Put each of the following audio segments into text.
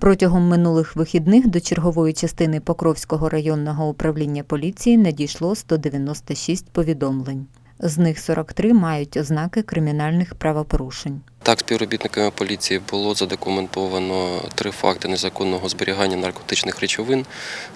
Протягом минулих вихідних до чергової частини Покровського районного управління поліції надійшло 196 повідомлень. З них 43 мають ознаки кримінальних правопорушень. Так, співробітниками поліції було задокументовано три факти незаконного зберігання наркотичних речовин.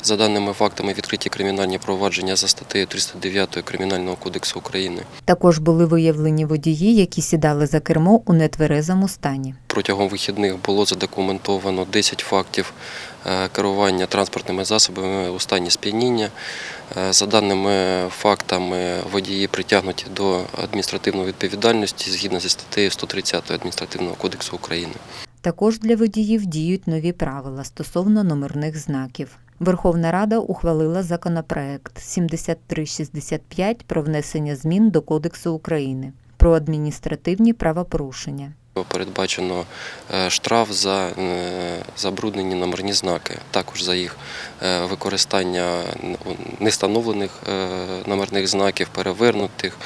За даними фактами, відкриті кримінальні провадження за статтею 309 Кримінального кодексу України. Також були виявлені водії, які сідали за кермо у нетверезому стані. Протягом вихідних було задокументовано 10 фактів е, керування транспортними засобами у стані сп'яніння. Е, За даними фактами, водії притягнуті до адміністративної відповідальності згідно зі статтею 130 Адміністративного кодексу України. Також для водіїв діють нові правила стосовно номерних знаків. Верховна Рада ухвалила законопроект 7365 про внесення змін до Кодексу України про адміністративні правопорушення. Передбачено е, штраф за е, забруднені номерні знаки, також за їх е, використання невстановлених е, номерних знаків, перевернутих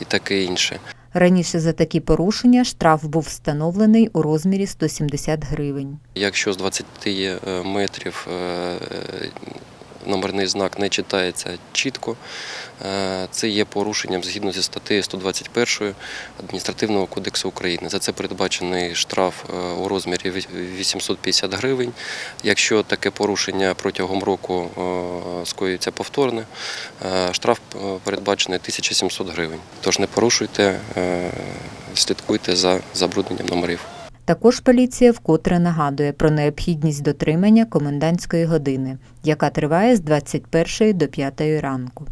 і таке інше. Раніше за такі порушення штраф був встановлений у розмірі 170 гривень. Якщо з 20 е, метрів номерний знак не читається чітко, е, це є порушенням згідно зі статтею 121 Адміністративного кодексу України. За це передбачений штраф е, у розмірі ві- 850 гривень. Якщо таке порушення протягом року е, скоюється повторне, штраф передбачений 1700 гривень. Тож не порушуйте, слідкуйте за забрудненням номерів. Також поліція вкотре нагадує про необхідність дотримання комендантської години, яка триває з 21 до 5 ранку.